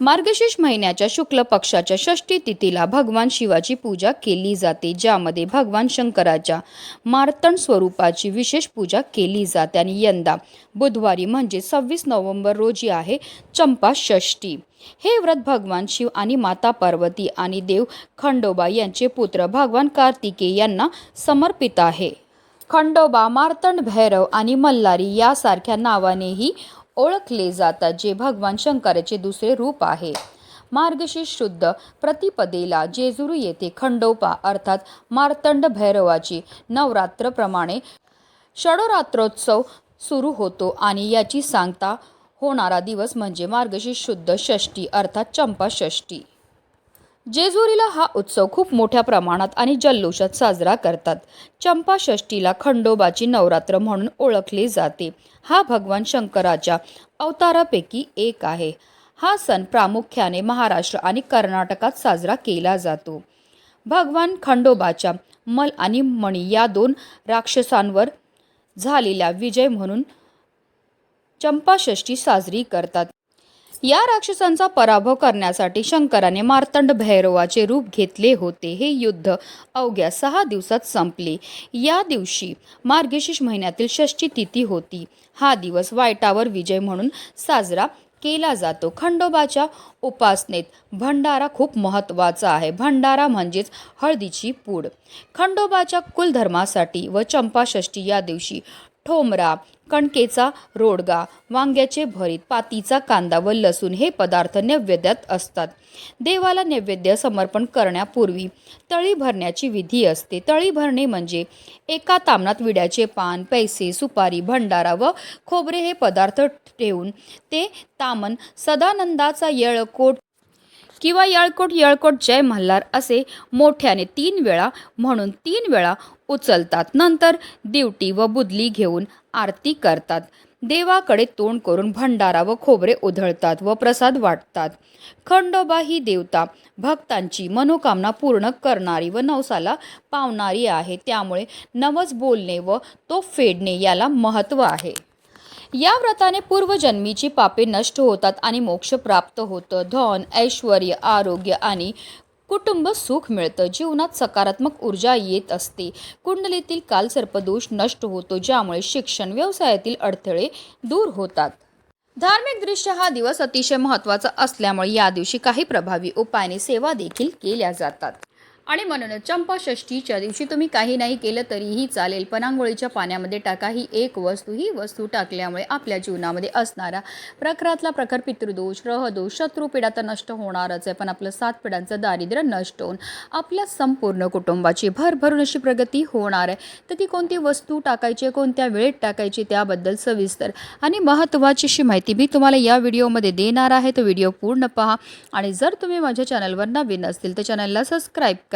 मार्गशीर्ष महिन्याच्या शुक्ल पक्षाच्या षष्टी तिथीला भगवान शिवाची पूजा केली जाते ज्यामध्ये भगवान शंकराच्या मार्तंड स्वरूपाची विशेष पूजा केली जाते आणि यंदा बुधवारी म्हणजे सव्वीस नोव्हेंबर रोजी आहे चंपा षष्टी हे व्रत भगवान शिव आणि माता पार्वती आणि देव खंडोबा यांचे पुत्र भगवान कार्तिकेय यांना समर्पित आहे. खंडोबा मार्तंड भैरव आणि मल्हारी यासारख्या नावानेही ओळखले जातात जे भगवान शंकराचे दुसरे रूप आहे. मार्गशीर्ष शुद्ध प्रतिपदेला जेजुरी येथे खंडोबा अर्थात मार्तंड भैरवाची नवरात्रप्रमाणे षडरात्रोत्सव सुरू होतो आणि याची सांगता होणारा दिवस म्हणजे मार्गशीर्ष शुद्ध षष्टी अर्थात चंपा षष्टी जेजुरीला हा उत्सव खूप मोठ्या प्रमाणात आणि जल्लोषात साजरा करतात. चंपाषष्टीला खंडोबाची नवरात्र म्हणून ओळखले जाते. हा भगवान शंकराच्या अवतारापैकी एक आहे. हा सण प्रामुख्याने महाराष्ट्र आणि कर्नाटकात साजरा केला जातो. भगवान खंडोबाच्या मल आणि मणी या दोन राक्षसांवर झालेला विजय म्हणून चंपाषष्ठी साजरी करतात. या राक्षसांचा पराभव करण्यासाठी शंकराने मार्तंड भैरवाचे रूप घेतले होते. हे युद्ध अवघ्या सहा दिवसात संपले. या दिवशी मार्गशीर्ष महिन्यातील षष्ठी तिथी होती. हा दिवस वाईटावर विजय म्हणून साजरा केला जातो. खंडोबाच्या उपासनेत भंडारा खूप महत्त्वाचा आहे. भंडारा म्हणजेच हळदीची पूड. खंडोबाच्या कुलधर्मासाठी व चंपाषष्ठी या दिवशी ठोमरा कणकेचा रोडगा वांग्याचे भरीत पातीचा कांदा व लसूण हे पदार्थ नैवेद्यात असतात. देवाला नैवेद्य समर्पण करण्यापूर्वी तळी भरण्याची विधी असते. तळी भरणे म्हणजे एका तामणात विड्याचे पान पैसे सुपारी भंडारा व खोबरे हे पदार्थ ठेवून ते तामन सदानंदाचा येळकोट किंवा यळकोट यळकोट जय मल्हार असे मोठ्याने तीन वेळा म्हणून तीन वेळा उचलतात. नंतर दिवटी व बुदली घेऊन आरती करतात. देवाकडे तोंड करून भंडारा व खोबरे उधळतात व प्रसाद वाटतात. खंडोबा ही देवता भक्तांची मनोकामना पूर्ण करणारी व नवसाला पावणारी आहे. त्यामुळे नवस बोलणे व तो फेडणे याला महत्त्व आहे. या व्रताने पूर्वजन्मीची पापे नष्ट होतात आणि मोक्ष प्राप्त होतं. धन ऐश्वर आरोग्य आणि कुटुंब सुख मिळतं. जीवनात सकारात्मक ऊर्जा येत असते. कुंडलीतील कालसर्पदोष नष्ट होतो ज्यामुळे शिक्षण व्यवसायातील अडथळे दूर होतात. धार्मिक दृश्य हा दिवस अतिशय महत्त्वाचा असल्यामुळे या दिवशी काही प्रभावी उपायाने सेवा देखील केल्या जातात. आणि म्हणूनच चंपाषष्ठीच्या दिवशी तुम्ही काही नाही केलं तरीही चालेल. पण आंघोळीच्या पाण्यामध्ये टाका. ही एक वस्तू ही वस्तू टाकल्यामुळे आपल्या जीवनामध्ये असणारा प्रखरातला प्रखर पितृदोष रहदोष शत्रुपिढा तर नष्ट होणारच आहे. पण आपलं सात पिढ्यांचं दारिद्र्य नष्ट होऊन आपल्या संपूर्ण कुटुंबाची भरभरून अशी प्रगती होणार आहे. तर ती कोणती वस्तू टाकायची कोणत्या वेळेत टाकायची त्याबद्दल सविस्तर आणि महत्त्वाची अशी माहिती मी तुम्हाला या व्हिडिओमध्ये देणार आहे. तो व्हिडिओ पूर्ण पहा. आणि जर तुम्ही माझ्या चॅनलवर नवीन असतील तर चॅनलला सबस्क्राईब करा.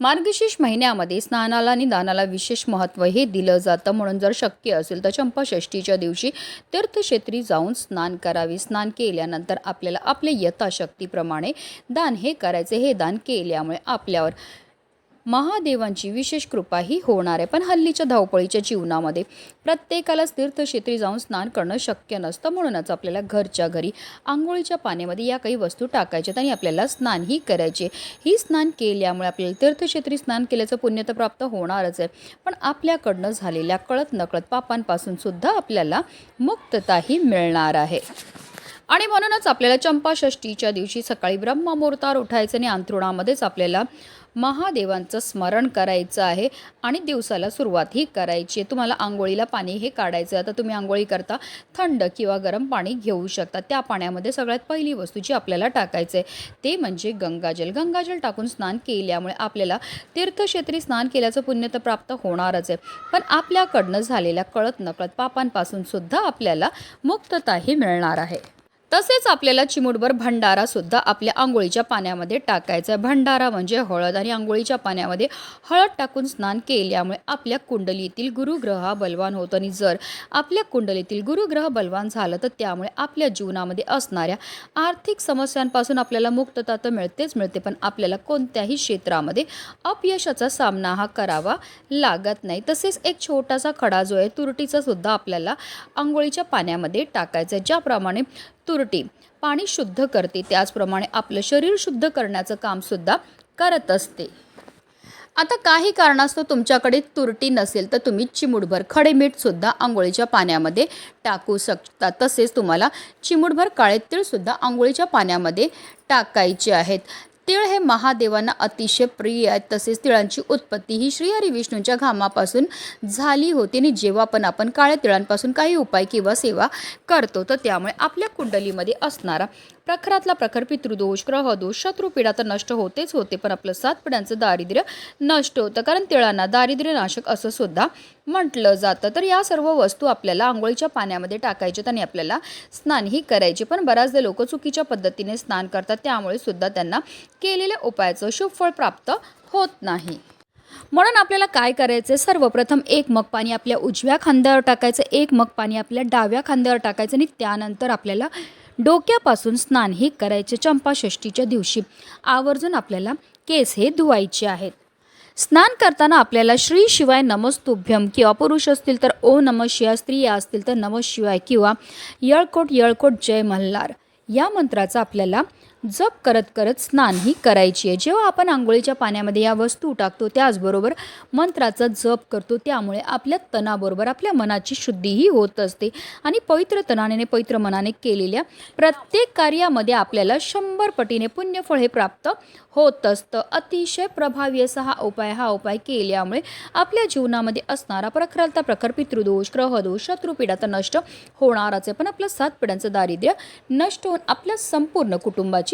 मार्गशीर्ष महिन्यामध्ये स्नानाला आणि दानाला विशेष महत्त्व हे दिलं जातं म्हणून जर शक्य असेल तर चंपाषष्ठीच्या दिवशी तीर्थक्षेत्री जाऊन स्नान करावे. स्नान केल्यानंतर आपल्याला आपल्या यथाशक्तीप्रमाणे दान हे करायचे. हे दान केल्यामुळे आपल्यावर महादेवांची विशेष कृपा ही होणार आहे. पण हल्लीच्या धावपळीच्या जीवनामध्ये प्रत्येकालाच तीर्थक्षेत्री जाऊन स्नान करणं शक्य नसतं. म्हणूनच आपल्याला घरच्या घरी आंघोळीच्या पाण्यामध्ये या काही वस्तू टाकायच्यात आणि आपल्याला स्नानही करायचे ही स्नान केल्यामुळे आपल्याला तीर्थक्षेत्री स्नान केल्याचं पुण्य तर प्राप्त होणारच आहे. पण आपल्याकडनं झालेल्या कळत नकळत पापांपासून सुद्धा आपल्याला मुक्तताही मिळणार आहे. आणि म्हणूनच आपल्याला चंपाषष्टीच्या दिवशी सकाळी ब्रह्ममुहूर्तावर उठायचं आणि अंथरुणामध्येच आपल्याला महादेवांचं स्मरण करायचं आहे आणि दिवसाला सुरुवातही करायची आहे. तुम्हाला आंघोळीला पाणी हे काढायचं आहे. आता तुम्ही आंघोळी करता थंड किंवा गरम पाणी घेऊ शकता. त्या पाण्यामध्ये सगळ्यात पहिली वस्तू जी आपल्याला टाकायचं आहे ते म्हणजे गंगाजल. गंगाजल टाकून स्नान केल्यामुळे आपल्याला तीर्थक्षेत्री स्नान केल्याचं पुण्य तर प्राप्त होणारच आहे. पण आपल्याकडनं झालेल्या कळत नकळत पापांपासून सुद्धा आपल्याला मुक्तताही मिळणार आहे. तसेच आपल्याला चिमूटभर भंडारा सुद्धा आपल्या आंघोळीच्या पाण्यामध्ये टाकायचा आहे. भंडारा म्हणजे हळद आणि आंघोळीच्या पाण्यामध्ये हळद टाकून स्नान केल्यामुळे आपल्या कुंडलीतील गुरुग्रह हा बलवान होतो. आणि जर आपल्या कुंडलीतील गुरुग्रह बलवान झालं तर त्यामुळे आपल्या जीवनामध्ये असणाऱ्या आर्थिक समस्यांपासून आपल्याला मुक्तता तर मिळतेच मिळते पण आपल्याला कोणत्याही क्षेत्रामध्ये अपयशाचा सामना हा करावा लागत नाही. तसेच एक छोटासा खडा जो आहे तुरटीचा सुद्धा आपल्याला आंघोळीच्या पाण्यामध्ये टाकायचा आहे. ज्याप्रमाणे तुरटी. पाणी शुद्ध करते. त्याचप्रमाणे आपलं शरीर शुद्ध करण्याचं कामसुद्धा करत असते. आता काही कारणास्तव तुमच्याकडे तुरटी नसेल तर तुम्ही चिमूटभर खडे मीठसुद्धा आंघोळीच्या पाण्यामध्ये टाकू शकता. तसेच तुम्हाला चिमूटभर काळे तीळसुद्धा आंघोळीच्या पाण्यामध्ये टाकायचे आहेत. तिळ हे महादेवांना अतिशय प्रिय आहेत तसेच तिळांची उत्पत्ती ही श्रीहरी विष्णूंच्या घामापासून झाली होती आणि जेव्हा पण आपण काळ्या तिळांपासून काही उपाय किंवा सेवा करतो तर त्यामुळे आपल्या कुंडलीमध्ये असणारा प्रखरातला प्रखर पितृदोष ग्रहदोष शत्रुपीडा तर नष्ट होतेच होते पण आपलं सात पिढ्यांचं दारिद्र्य नष्ट होतं. कारण तिळांना दारिद्र्यनाशक असं सुद्धा म्हटलं जातं. तर या सर्व वस्तू आपल्याला आंघोळीच्या पाण्यामध्ये टाकायच्यात आणि आपल्याला स्नानही करायचे. पण बऱ्याचदा लोक चुकीच्या पद्धतीने स्नान करतात. त्यामुळे सुद्धा त्यांना केलेल्या उपायाचं शुभफळ प्राप्त होत नाही. म्हणून आपल्याला काय करायचं सर्वप्रथम एक मग पाणी आपल्या उजव्या खांद्यावर टाकायचं एक मग पाणी आपल्या डाव्या खांद्यावर टाकायचं आणि त्यानंतर आपल्याला डोक्यापासून स्नान हे करायचे चंपाषष्टीच्या दिवशी. आवर्जून आपल्याला केस हे धुवायचे आहेत. स्नान करताना आपल्याला श्री शिवाय नमस्तुभ्यम किंवा पुरुष असतील तर ओ नम शिवाय स्त्रिया असतील तर नम शिवाय किंवा यळकोट यळकोट जय मल्हार या मंत्राचा आपल्याला जप करत करत स्नानही करायची आहे. जेव्हा आपण आंघोळीच्या पाण्यामध्ये या वस्तू टाकतो त्याचबरोबर मंत्राचा जप करतो त्यामुळे आपल्या तणाबरोबर आपल्या मनाची शुद्धीही होत असते. आणि पवित्र तणाने पवित्र मनाने केलेल्या प्रत्येक कार्यामध्ये आपल्याला शंभर पटीने पुण्यफळ हे प्राप्त होत असतं. अतिशय प्रभावी असा हा उपाय हा उपाय केल्यामुळे आपल्या जीवनामध्ये असणारा प्रखरता प्रखर पितृदोष ग्रहदोष शत्रुपीडा तर नष्ट होणारच आहे. पण आपलं सात पिढ्यांचं दारिद्र्य नष्ट होऊन आपल्या संपूर्ण कुटुंबाची